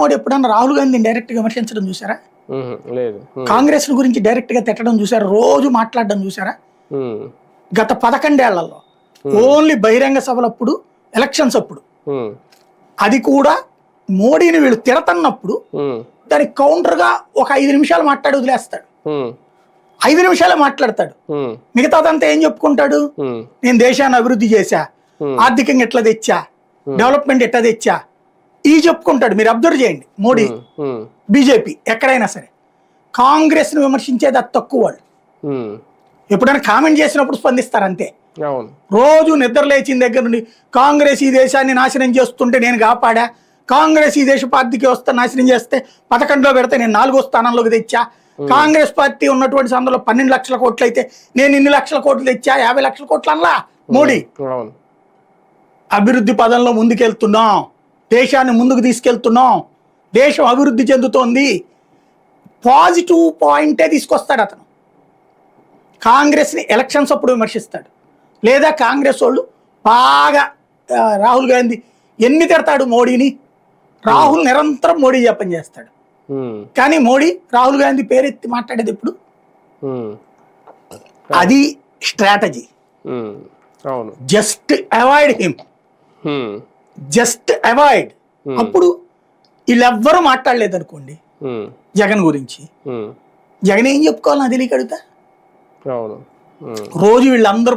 మోడీ ఎప్పుడన్నా రాహుల్ గాంధీని డైరెక్ట్గా విమర్శించడం చూసారా? లేదు. కాంగ్రెస్ గురించి డైరెక్ట్గా తిట్టడం చూసారా? రోజు మాట్లాడడం చూసారా? గత పదకొండేళ్ళలో ఓన్లీ బహిరంగ సభలప్పుడు ఎలక్షన్స్ అప్పుడు. అది కూడా మోడీని వీళ్ళు తిడతన్నప్పుడు దానికి counter గా ఒక ఐదు నిమిషాలు మాట్లాడి వదిలేస్తాడు. ఐదు నిమిషాలే మాట్లాడతాడు. ఉమ్, మిగతాదంతా ఏం చెప్పుకుంటాడు? నేను దేశాన్ని అభివృద్ధి చేశా. ఆర్థికంగా ఎట్లా తెచ్చా? డెవలప్మెంట్ ఎట్లా తెచ్చా? ఈ చెప్పుకుంటాడు మీరు అబ్జర్వ్ చేయండి. మోడీ బీజేపీ ఎక్కడైనా సరే. కాంగ్రెస్ను విమర్శించేది అది తక్కువ వాళ్ళు. ఎప్పుడైనా కామెంట్ చేసినప్పుడు స్పందిస్తారు అంతే. రోజు నిద్ర లేచిన దగ్గర నుండి కాంగ్రెస్ ఈ దేశాన్ని నాశనం చేస్తుంటే నేను కాపాడా? కాంగ్రెస్ ఈ దేశ పార్టీకి వస్తే నాశనం చేస్తే పథకంలో పెడితే నేను నాలుగో స్థానంలోకి తెచ్చా? కాంగ్రెస్ పార్టీ ఉన్నటువంటి సందులో పన్నెండు లక్షల కోట్లు అయితే నేను ఇన్ని లక్షల కోట్లు తెచ్చా? యాభై లక్షల కోట్లు అనలా? మోడీ. అభివృద్ధి పదంలో ముందుకెళ్తున్నాం. దేశాన్ని ముందుకు తీసుకెళ్తున్నాం. దేశం అభివృద్ధి చెందుతోంది. పాజిటివ్ పాయింటే తీసుకొస్తాడు అతను. కాంగ్రెస్ని ఎలక్షన్స్ అప్పుడు విమర్శిస్తాడు. లేదా కాంగ్రెస్ వాళ్ళు బాగా రాహుల్ గాంధీ ఎన్ని తిడతాడు మోడీని? రాహుల్ నిరంతరం మోడీ జపం చేస్తాడు. కానీ మోడీ రాహుల్ గాంధీ పేరెత్తి మాట్లాడేది ఎప్పుడు? ఉమ్, అది strategy. Just avoid him. Just avoid. అప్పుడు వీళ్ళెవ్వరూ మాట్లాడలేదు అనుకోండి ఉమ్, జగన్ గురించి. ఉమ్, జగన్ ఏం చెప్పుకోవాలి నాకు తెలియక అడుగుతా. రోజు వీళ్ళందరూ